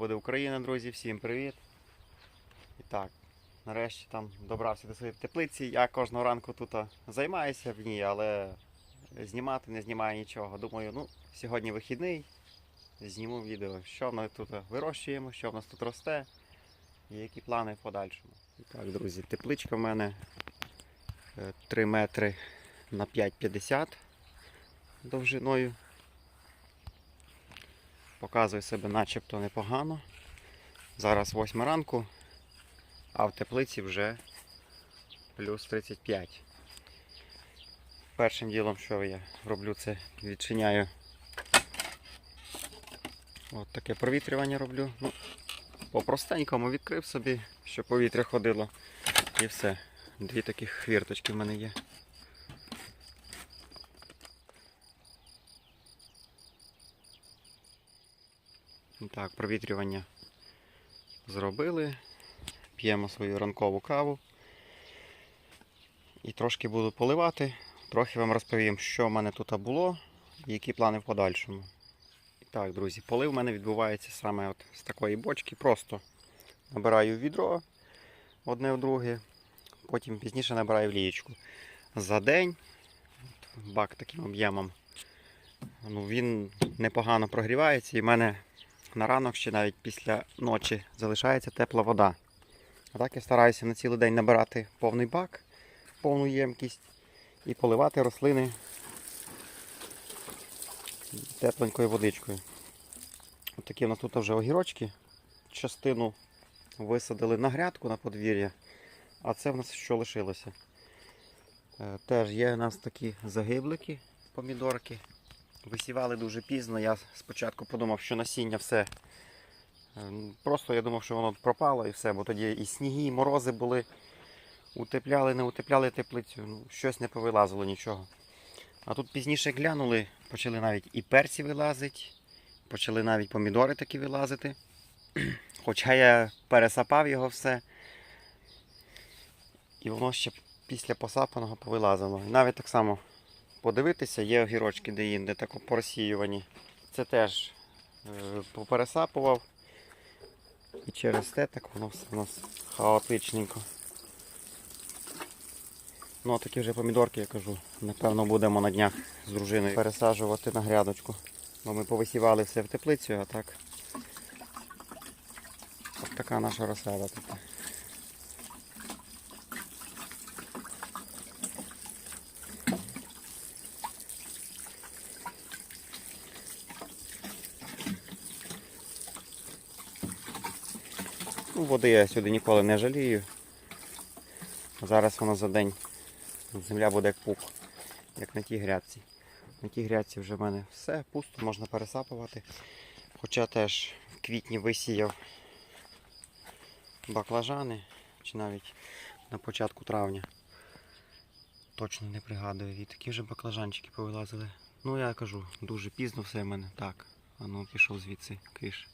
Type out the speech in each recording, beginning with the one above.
буде Україна, друзі, всім привіт. І так, нарешті там добрався до своєї теплиці. Я кожного ранку тут займаюся в ній, але знімати не знімаю нічого. Думаю, ну, сьогодні вихідний, зніму відео, що ми тут вирощуємо, що в нас тут росте і які плани в подальшому. І так, друзі, тепличка в мене е, 3 метри на 5,50 довжиною. Показує себе начебто непогано. Зараз 8 ранку, а в теплиці вже плюс 35. Першим ділом, що я роблю, це відчиняю от таке провітрювання роблю. Ну, по-простенькому відкрив собі, щоб повітря ходило. І все. Дві таких хвірточки в мене є. Так, провітрювання зробили. П'ємо свою ранкову каву. І трошки буду поливати. Трохи вам розповім, що в мене тут було і які плани в подальшому. І так, друзі, полив в мене відбувається саме от з такої бочки. Просто набираю відро одне в друге, потім пізніше набираю в лієчку. За день бак таким об'ємом. Ну, він непогано прогрівається і в мене на ранок ще навіть після ночі залишається тепла вода. А так я стараюся на цілий день набирати повний бак, повну ємкість і поливати рослини тепленькою водичкою. Ось такі у нас тут вже огірочки. Частину висадили на грядку на подвір'я, а це в нас що лишилося. Е, Теж є у нас такі загиблики, помідорки. Висівали дуже пізно. Я спочатку подумав, що насіння все. е, Просто я думав, що воно пропало і все, бо тоді і сніги, і морози були. Утепляли, не утепляли теплицю, ну, щось не повилазило нічого. А тут пізніше глянули, почали навіть і перці вилазити, почали навіть помідори такі вилазити. Хоча я пересапав його все. І воно ще після посапаного повилазило. І навіть так само подивитися, є огірочки де інде тако порозсіювані. Це теж е, попересапував. І через те так воно все у нас хаотичненько. Ну, а такі вже помідорки, я кажу, напевно, будемо на днях з дружиною пересаджувати на грядочку. Бо ми повисівали все в теплицю, а так. От така наша розсада води я сюди ніколи не жалію. Зараз воно за день земля буде як пух, як на тій грядці. На тій грядці вже в мене все, пусто, можна пересапувати. Хоча теж в квітні висіяв баклажани, чи навіть на початку травня. Точно не пригадую. І такі вже баклажанчики повилазили. Ну я кажу, дуже пізно все в мене. Так, а ну пішов звідси киш.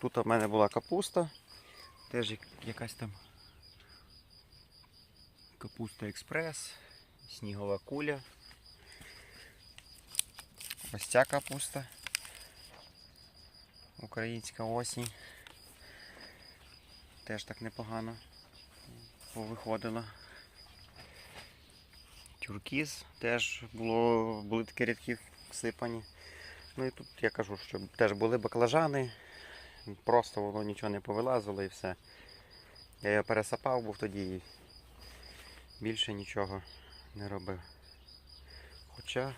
Тут у мене була капуста. Теж якась там капуста експрес, снігова куля. Ось ця капуста. Українська осінь. Теж так непогано виходила. Тюркіз теж було, були такі рядки всипані. Ну і тут я кажу, що теж були баклажани. Просто воно нічого не повилазило і все. Я його пересапав, був тоді і більше нічого не робив. Хоча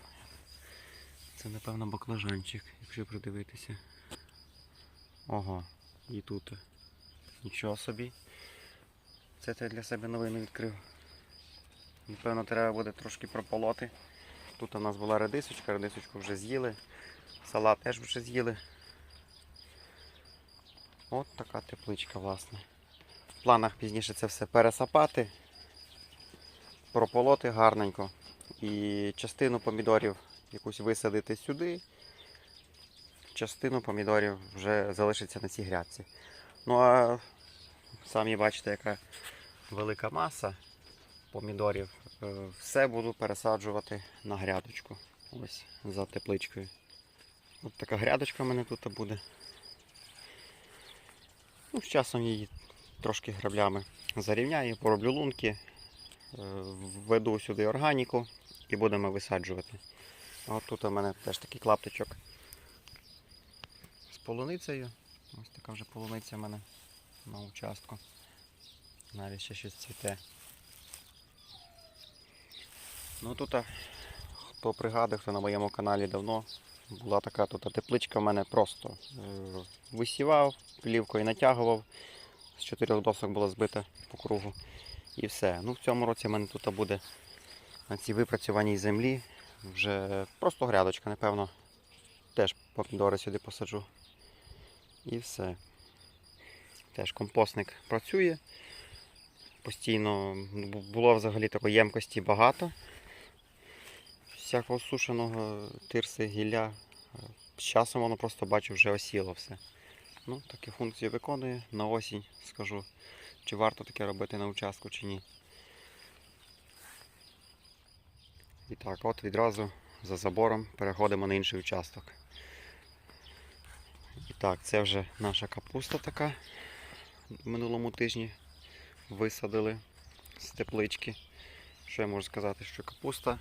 це напевно баклажанчик, якщо придивитися. Ого, і тут. Нічого собі. Це ти для себе новину відкрив. Напевно, треба буде трошки прополоти. Тут у нас була редисочка, редисочку вже з'їли. Салат теж вже з'їли. От така тепличка, власне. В планах пізніше це все пересапати, прополоти гарненько. І частину помідорів якусь висадити сюди. Частину помідорів вже залишиться на цій грядці. Ну а самі бачите, яка велика маса помідорів. Е, Все буду пересаджувати на грядочку. Ось за тепличкою. От така грядочка в мене тут буде. Ну, з часом її трошки граблями зарівняю, пороблю лунки, е, введу сюди органіку і будемо висаджувати. От тут у мене теж такий клаптичок з полуницею. Ось така вже полуниця в мене на участку. Навіть ще щось цвіте. Ну тут, хто пригадує, хто на моєму каналі давно, була така тут тепличка в мене просто е, висівав, плівкою натягував. З чотирьох досок було збито по кругу. І все. Ну, в цьому році в мене тут буде на цій випрацьованій землі вже просто грядочка, напевно. Теж помідори сюди посаджу. І все. Теж компостник працює. Постійно ну, було взагалі такої ємкості багато. Всякого сушеного тирси, гілля. З часом воно просто бачу вже осіло все. Ну, такі функції виконує. На осінь скажу, чи варто таке робити на участку, чи ні. І так, от відразу за забором переходимо на інший участок. І так, це вже наша капуста така. В минулому тижні висадили з теплички. Що я можу сказати, що капуста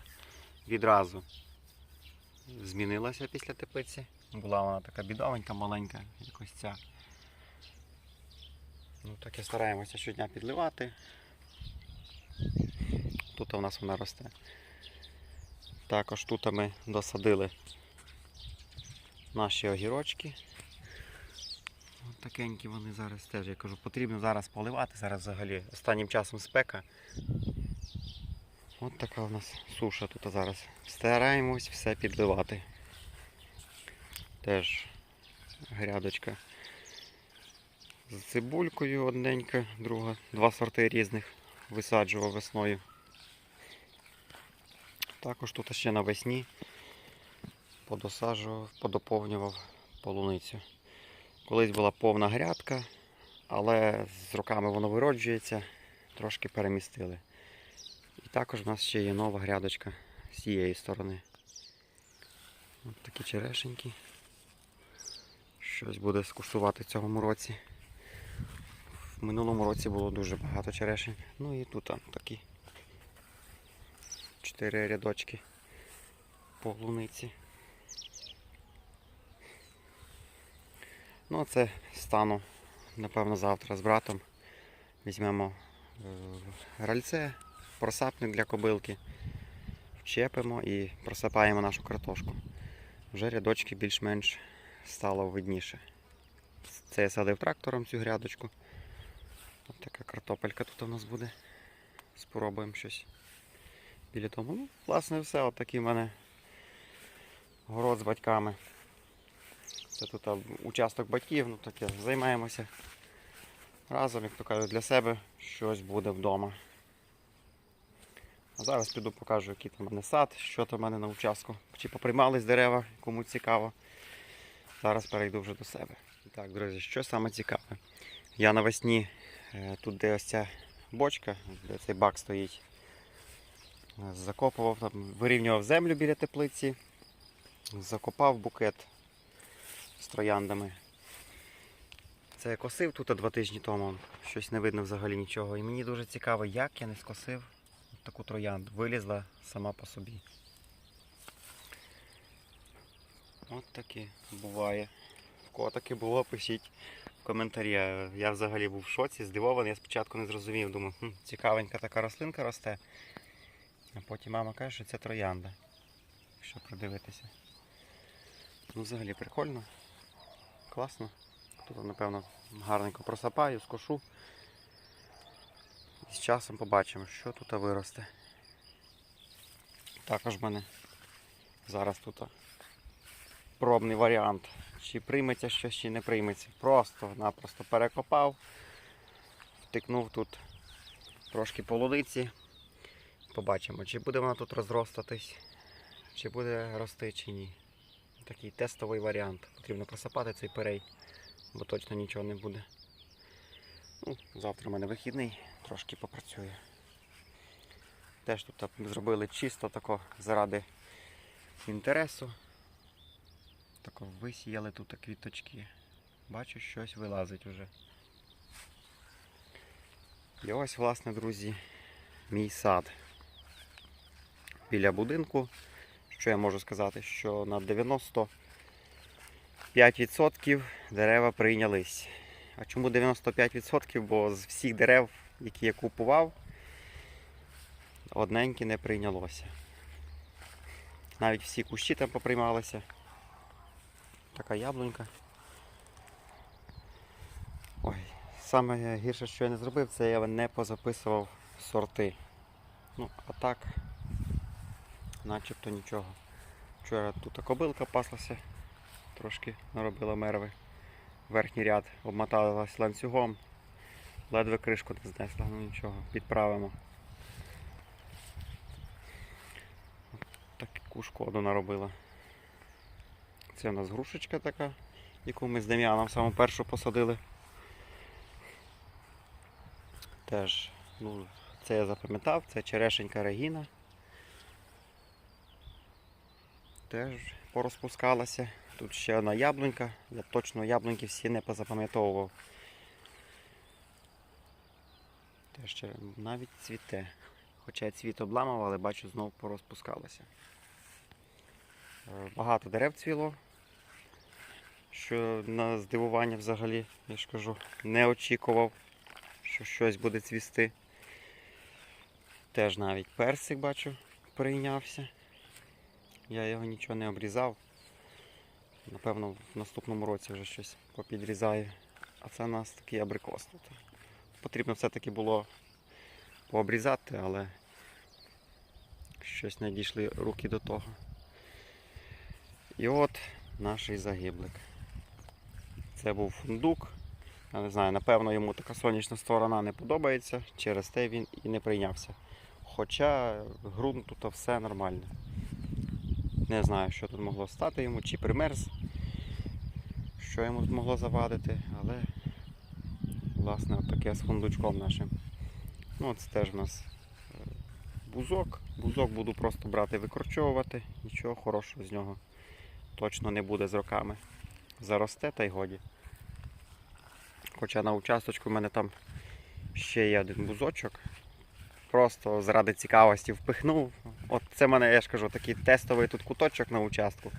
відразу змінилася після теплиці. Була вона така бідовенька, маленька, якось ця. Ну, так і стараємося щодня підливати. Тут у нас вона росте. Також тут ми досадили наші огірочки. От такенькі вони зараз теж, я кажу, потрібно зараз поливати. Зараз взагалі останнім часом спека. От така у нас суша тут зараз. Стараємось все підливати. Теж грядочка з цибулькою одненька, друга, два сорти різних висаджував весною. Також тут ще навесні подосаджував, подоповнював полуницю. Колись була повна грядка, але з роками воно вироджується, трошки перемістили. Також в нас ще є нова грядочка з цієї сторони. Ось такі черешенькі. Щось буде скуштувати в цьому році. В минулому році було дуже багато черешень. Ну і тут там такі чотири рядочки полуниці. Ну, це стану, напевно, завтра з братом. Візьмемо е, ральце, просапник для кобилки, вчепимо і просипаємо нашу картошку. Вже рядочки більш-менш стало видніше. Це я садив трактором цю грядочку. Ось така картопелька тут у нас буде. Спробуємо щось біля тому. Ну, власне, все. От такий в мене город з батьками. Це тут а, участок батьків, ну таке, займаємося разом, як то кажуть, для себе щось буде вдома. А зараз піду покажу, який там в мене сад, що там в мене на участку. Чи поприймались дерева, кому цікаво. Зараз перейду вже до себе. І Так, друзі, що саме цікаве? Я навесні е, тут, де ось ця бочка, де цей бак стоїть, е, закопував, там, вирівнював землю біля теплиці, закопав букет з трояндами. Це я косив тут два тижні тому, щось не видно взагалі нічого. І мені дуже цікаво, як я не скосив таку троянду. Вилізла сама по собі. От таке буває. В кого таке було, пишіть в коментарі. Я взагалі був в шоці, здивований. Я спочатку не зрозумів. Думаю, хм, цікавенька така рослинка росте. А потім мама каже, що це троянда. Якщо придивитися. Ну, взагалі прикольно. Класно. Тут, напевно, гарненько просапаю, скошу. З часом побачимо, що тут виросте. Також в мене зараз тут пробний варіант. Чи прийметься щось, чи не прийметься. Просто-напросто перекопав, втикнув тут трошки полуниці. Побачимо, чи буде вона тут розростатись, чи буде рости, чи ні. Такий тестовий варіант. Потрібно просапати цей перей, бо точно нічого не буде. Ну, завтра в мене вихідний, трошки попрацюю. Теж тут зробили чисто тако заради інтересу. Тако висіяли тут квіточки. Бачу, щось вилазить уже. І ось, власне, друзі, мій сад. Біля будинку. Що я можу сказати? Що на 95% дерева прийнялись. А чому 95%? Бо з всіх дерев, які я купував, одненьке не прийнялося. Навіть всі кущі там поприймалися. Така яблунька. Ой, саме гірше, що я не зробив, це я не позаписував сорти. Ну, а так, начебто нічого. Вчора тут кобилка паслася, трошки наробила мерви. Верхній ряд обмоталась ланцюгом, ледве кришку не знесла, ну нічого, підправимо. Таку шкоду наробила. Це у нас грушечка така, яку ми з Дем'яном саму першу посадили. Теж, ну, це я запам'ятав, це черешенька Регіна. Теж порозпускалася. Тут ще одна яблунька. Я точно яблуньки всі не позапам'ятовував. Теж ще навіть цвіте. Хоча я цвіт обламав, але бачу знову порозпускалося. Е, Багато дерев цвіло, що на здивування взагалі, я ж кажу, не очікував, що щось буде цвісти. Теж навіть персик бачу прийнявся. Я його нічого не обрізав. Напевно, в наступному році вже щось попідрізаю. А це у нас такий абрикос тут. Потрібно все-таки було пообрізати, але щось не дійшли руки до того. І от наш загиблик. Це був фундук. Я не знаю, напевно, йому така сонячна сторона не подобається, через те він і не прийнявся. Хоча ґрунт тут все нормально. Не знаю, що тут могло стати йому, чи примерз, що йому могло завадити, але власне таке з фундучком нашим. Ну, це теж в нас е, бузок. Бузок буду просто брати викорчовувати, нічого хорошого з нього точно не буде з роками. Заросте та й годі. Хоча на участочку в мене там ще є один бузочок. Просто заради цікавості впихнув. От це в мене, я ж кажу, такий тестовий тут куточок на участку.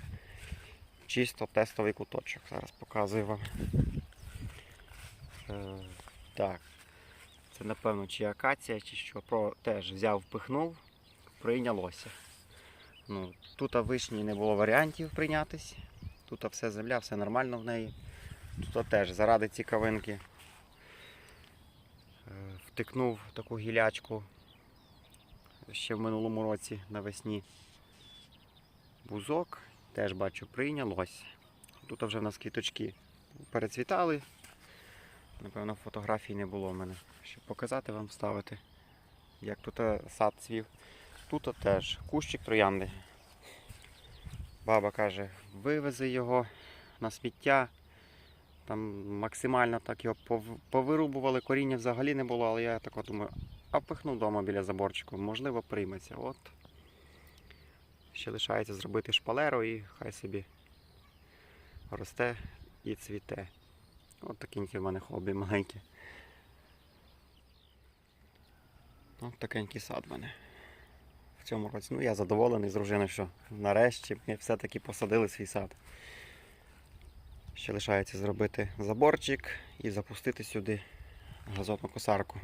Чисто тестовий куточок. Зараз показую вам. Е, так. Це напевно чи акація, чи що. Про, теж взяв, впихнув, прийнялося. Ну, тут вишні не було варіантів прийнятись. Тут все земля, все нормально в неї. Тут теж заради цікавинки е, втикнув таку гілячку ще в минулому році навесні. Бузок, теж бачу, прийнялось. Тут вже в нас квіточки перецвітали. Напевно, фотографій не було в мене. Щоб показати вам ставити, як тут е, сад цвів. Тут теж кущик троянди. Баба каже, вивези його на сміття. Там максимально так його повирубували, коріння взагалі не було, але я так думаю, а пихну вдома біля заборчику, можливо, прийметься. От. Ще лишається зробити шпалеру і хай собі росте і цвіте. От такеньке в мене хобі маленьке. От такенький сад в мене в цьому році. Ну, я задоволений з дружиною, що нарешті ми все-таки посадили свій сад. Ще лишається зробити заборчик і запустити сюди газотну косарку.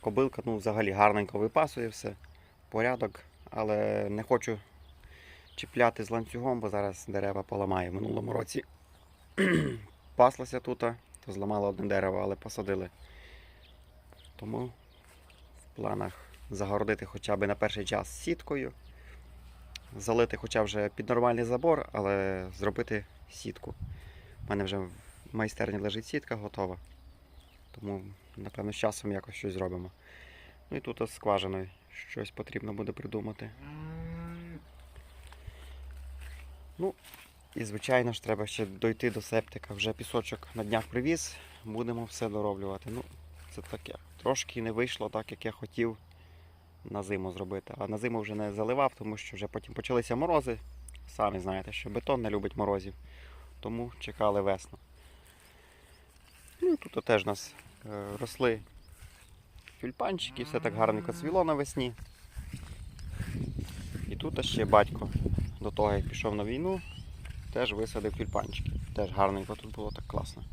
Кобилка ну, взагалі гарненько випасує все, порядок, але не хочу чіпляти з ланцюгом, бо зараз дерева поламає. В минулому році паслася тут, то зламала одне дерево, але посадили. Тому в планах загородити хоча б на перший час сіткою, залити хоча б вже під нормальний забор, але зробити сітку. У мене вже в майстерні лежить сітка готова. Тому, напевно, з часом якось щось зробимо. Ну і тут із скважиною щось потрібно буде придумати. Ну, і звичайно ж треба ще дойти до септика. Вже пісочок на днях привіз, будемо все дороблювати. Ну, це таке. Трошки не вийшло так, як я хотів на зиму зробити. А на зиму вже не заливав, тому що вже потім почалися морози. Самі знаєте, що бетон не любить морозів. Тому чекали весну. Ну тут теж у нас е, росли тюльпанчики, все так гарненько цвіло навесні. І тут ще батько до того, як пішов на війну, теж висадив тюльпанчики. Теж гарненько тут було так класно.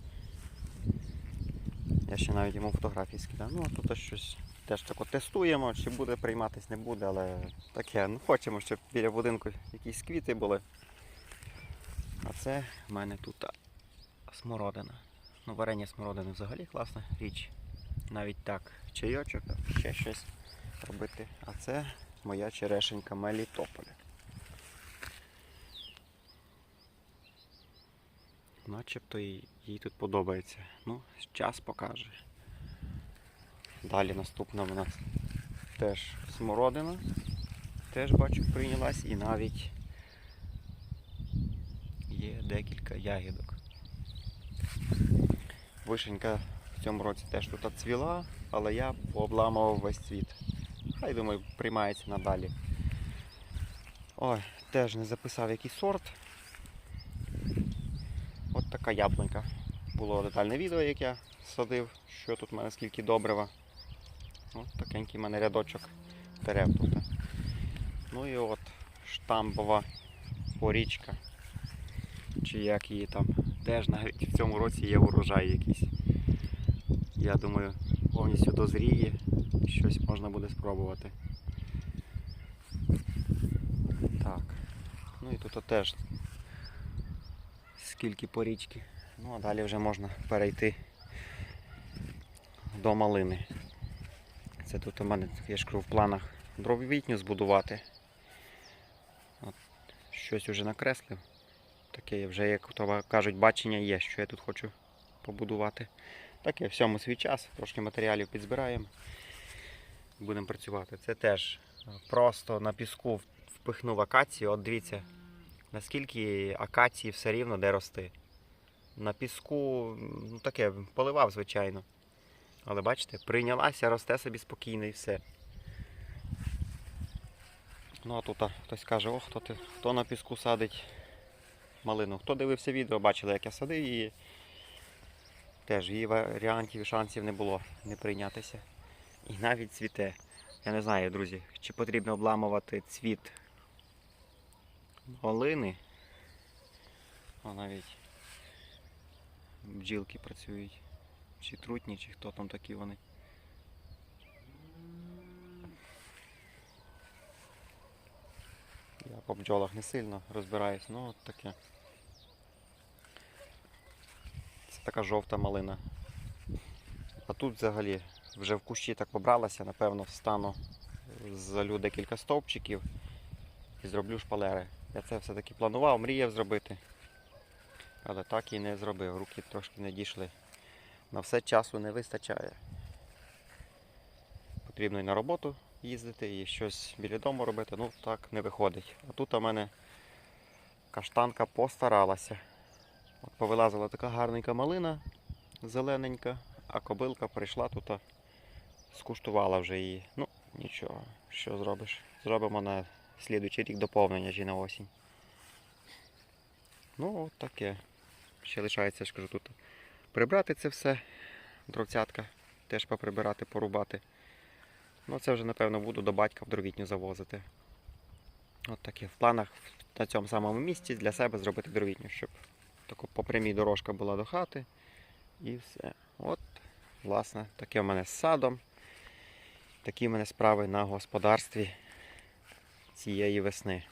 Я ще навіть йому фотографії скидав. Ну, а тут щось теж тако тестуємо, чи буде прийматись, не буде, але таке. Ну, хочемо, щоб біля будинку якісь квіти були. А це в мене тут смородина. Ну, варення смородини взагалі класна річ. Навіть так, чайочок, ще щось робити. А це моя черешенька Мелітополя. Начебто їй, тут подобається. Ну, час покаже. Далі наступна в нас теж смородина. Теж бачу прийнялась і навіть є декілька ягідок. Вишенька в цьому році теж тут цвіла, але я обламував весь цвіт. Хай думаю, приймається надалі. Ой, теж не записав який сорт. Така яблунька. Було детальне відео, як я садив, що тут в мене скільки добрива. От такенький в мене рядочок дерев тут. Ну і от штамбова порічка. Чи як її там. Теж навіть в цьому році є урожай якийсь. Я думаю, повністю дозріє, щось можна буде спробувати. Так. Ну і тут теж скільки порічки. Ну а далі вже можна перейти до малини. Це тут у мене, я ж кажу, в планах дровітню збудувати. От, щось вже накреслив. Таке вже, як кажуть, бачення є, що я тут хочу побудувати. Таке, всьому свій час, трошки матеріалів підзбираємо. Будемо працювати. Це теж просто на піску впихнув акацію. От дивіться, наскільки акації все рівно де рости. На піску, ну таке, поливав, звичайно. Але бачите, прийнялася, росте собі спокійно і все. Ну а тут а, хтось каже, о, хто, ти, хто на піску садить малину. Хто дивився відео, бачили, як я садив її. Теж її варіантів і шансів не було не прийнятися. І навіть цвіте. Я не знаю, друзі, чи потрібно обламувати цвіт малини. О, навіть бджілки працюють. Чи трутні, чи хто там такі вони. Я по бджолах не сильно розбираюсь, ну от таке. Це така жовта малина. А тут взагалі вже в кущі так побралася, напевно, встану, залю декілька стовпчиків і зроблю шпалери. Я це все-таки планував, мріяв зробити. Але так і не зробив, руки трошки не дійшли. На все часу не вистачає. Потрібно і на роботу їздити, і щось біля дому робити, ну так не виходить. А тут у мене каштанка постаралася. От повилазила така гарненька малина, зелененька, а кобилка прийшла тут, скуштувала вже її. Ну, нічого, що зробиш? Зробимо на слідуючий рік доповнення чи на осінь. Ну, от таке. Ще лишається, я ж кажу, тут прибрати це все, дровцятка, теж поприбирати, порубати. Ну, це вже, напевно, буду до батька в дровітню завозити. От таке. В планах на цьому самому місці для себе зробити дровітню, щоб тако по прямій дорожка була до хати. І все. От, власне, таке в мене з садом. Такі в мене справи на господарстві цієї весни.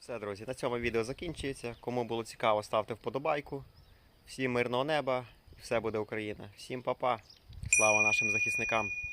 Все, друзі, на цьому відео закінчується. Кому було цікаво, ставте вподобайку. Всім мирного неба і все буде Україна. Всім па-па. Слава нашим захисникам!